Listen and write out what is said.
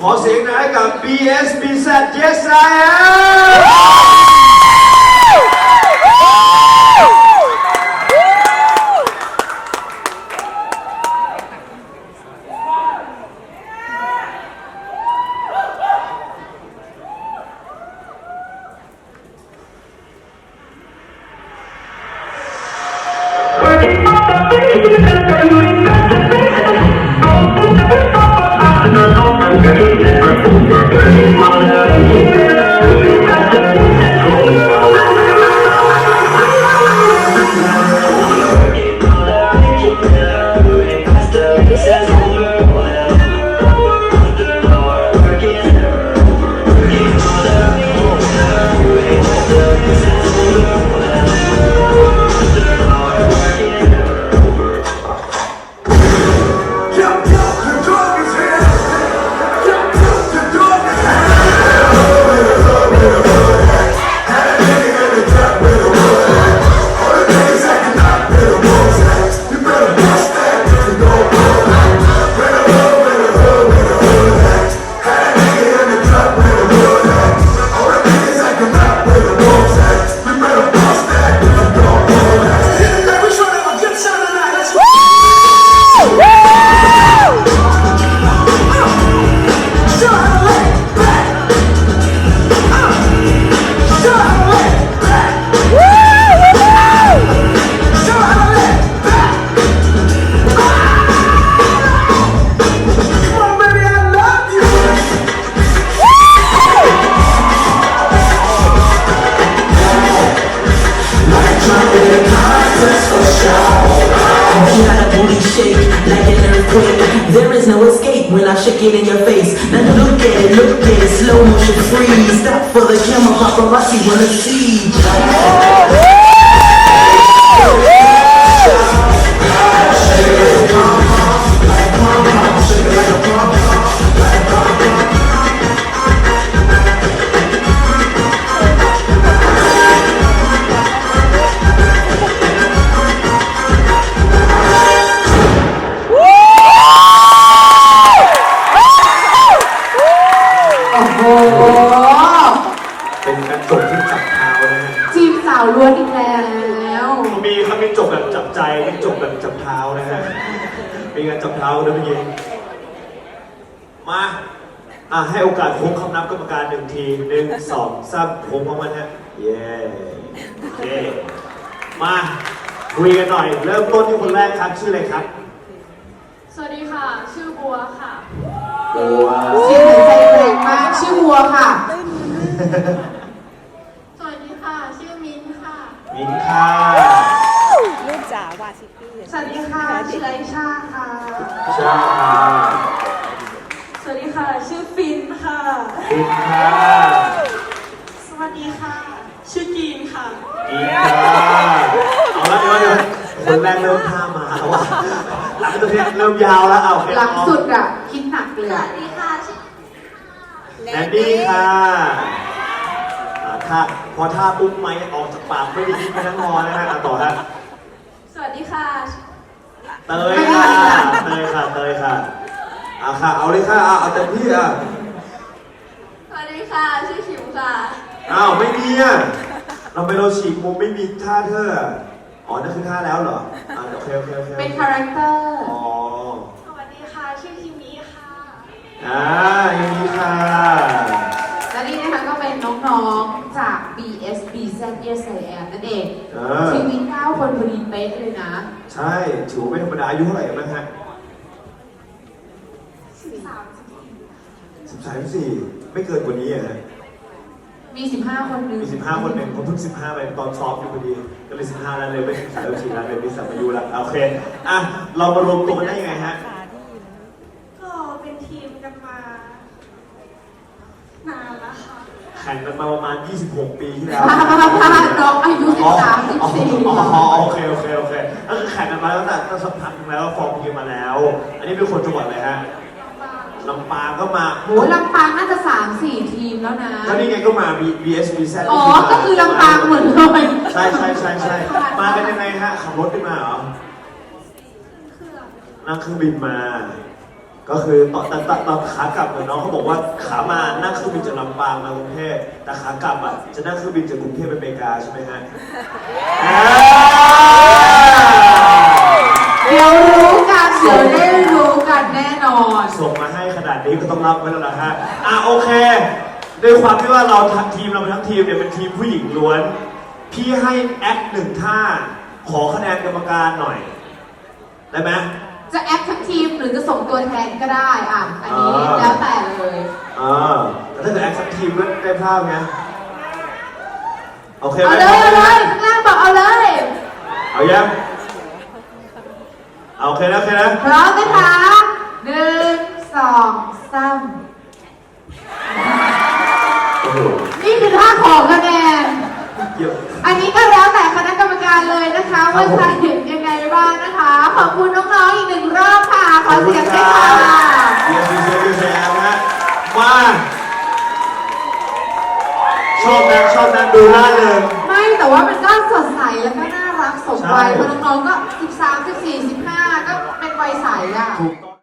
ขอเสียงหน่อยให้กับ BSBZ Yes I am 'Cause There is no escape when I shake it in your face. Now look at it, look at it, slow motion freeze. Stop for the camera, paparazzi wanna see. โอ้โหเป็นการจบที่จับเท้านะฮะจีบสาวล้วนอีกแล้วมีครับมีจบแบบจับใจมีจบแบบจับเท้านะฮะมีการจับเท้าด้วยเมื่อกี้มาอะให้โอกาสโค้งคำนับกรรมการหนึ่งทีหนึ่งสองสามโค้งพร้อมกันฮะเย้โอเคมาคุยกันหน่อย เริ่มต้นที่คนแรกครับชื่ออะไรครับ สวัสดีค่ะ ชื่อบัวค่ะบัว เสียงหัวใจแรง มากชื่อวัวค่ะ สวัสดีค่ะ ชื่อมิ้นท์ค่ะ มินค่ะลูกจ๋าวาซิตี้สวัสดีค่ะชื่อไอชาค่ะชาค่ะสวัสดีค่ะ ชื่อฟินค่ะมินค่ะ สวัสดีค่ะ ชื่อกีนค่ะอีค่ะเอาละเดี๋ยวเดี๋ยวคนแรกเริ่มท่ามาแล้วอะหลังจากนี้เริ่มยาวแล้วเอาโอเคหลังสุดอะคิดหนักเลยสอะวัสดีค่ะชื่อ แนนดี้ค่ะอ่าถ้าพอท่าปุ๊บไม้ออกจากปากไม่ได้ยินไปทั้งงอนะฮะอะต่อฮะสวัสดีค่ะ เตยค่ะเตยค่ะเตยค่ะอะค่ะ เอาเลยค่ะอะเอาเต็มที่อะสวัสดีค่ะ ชื่อขิมค่ะ อ้าวไม่มีอะเราไปเราฉีกมุมไม่มีท่าเธออะอ๋อนั่นคือท่าแล้วเหรออะโอเคโอเคโอเคเป็นคาแรคเตอร์ อ๋อ สวัสดีค่ะ ชื่อคิมิค่ะ อ่าอย่างนี้ค่ะ และนี่นะคะก็เป็นน้องๆ จาก BSBZ Yes I Am นั่นเองเออ ชีวิตเก้าคนพอดีเป๊ะเลยนะ ใช่ถือว่าไม่ธรรมดาอายุเท่าไหร่กันนะฮะสิบสามสิบสามสี่ไม่เกินกว่านี้อะฮะมี 15 คนหนึงมีสิบห้าคนหนึ่งผมเพิ่งสิบห้าไปตอนซ้อมอยู่พอดีก็เลยสิบห้าแล้วเลยไม่ถึงสายสี่แล้วเลยมีสัมอายุแล้วโอเคอะเรามารวมตัวกันได้ยังไงฮะ ก็เป็นทีมกันมา นานแล้วค่ะ แข่งกันมาประมาณ 26 ปีที่แล้วพาพาพาน้องอายุอ๋อ13อ๋อ14อ๋ออ๋อโอเคโอเคโอเคก็คือแข่งกันมาตั้งแต่ตั้งสักพักหนึงแล้วฟอร์มทีมมาแล้ว อันนี้เป็นคนจังหวัดอะไรฮะลำปางก็มาโหลำปางน่าจะ 3-4 ทีมแล้วนะก็นี่ไงก็มา B B S B Z อ๋อ ก็คือลำปางเหมือนเลยใช่ใช่ใช่ใช่มากันยังไงฮะขับรถขึ้นมาเหรอเครื่องนั่งเครื่องบินมา กก็คือตอนตอนตอนตอนขากลับเนี่ยน้องเขาบอกว่าขามานั่งเครื่องบินจากลำปางมากรุงเทพแต่ขากลับอะจะนั่งเครื่องบินจากกรุงเทพไปอเมริกาใช่ไหมฮะอ่าเดี๋ยวรู้กันเดี๋ยวได้รู้กันแน่นอนส่งมาให้ขนาดนี้ก็ต้องรับไว้แล้วนะฮะอะโอเคด้วยความที่ว่าเราทั้งทีมเราทั้งทีมเนี่ยเป็นทีมผู้หญิงล้วน พี่ให้แอคหนึ่งท่า ขอคะแนนกรรมการหน่อยได้ไหม หรือจะส่งตัวแทนก็ได้อะอันนี้อ่าแล้วแต่เลยเออแต่ถ้าเกิดแอคสักทีมก็ได้ภาพไงโอเคไหมเอาเลยเอาเลยข้างล่างบอกเอาเลยเอายังเอาโอเคนะโอเคนะพร้อมนะคะหนึ่งสองสามโอ้โหนี่คือท่าของคะแนนเยอะอันนี้ก็แล้วแต่คณะกรรมการเลยนะคะว่าจะเขอบคุณน้องๆอีกหนึ่งรอบค่ะ ขอเสียงด้วยค่ะเสียงเสียงเสียงเสียงนะ มา ชอบนะชอบนะดูน่าเริง ไม่แต่ว่ามันก็สดใสแล้วก็น่ารักสมวัยเพราะน้องๆก็ 13 14 15 ก็เป็นวัยใสอะ ถูกต้อง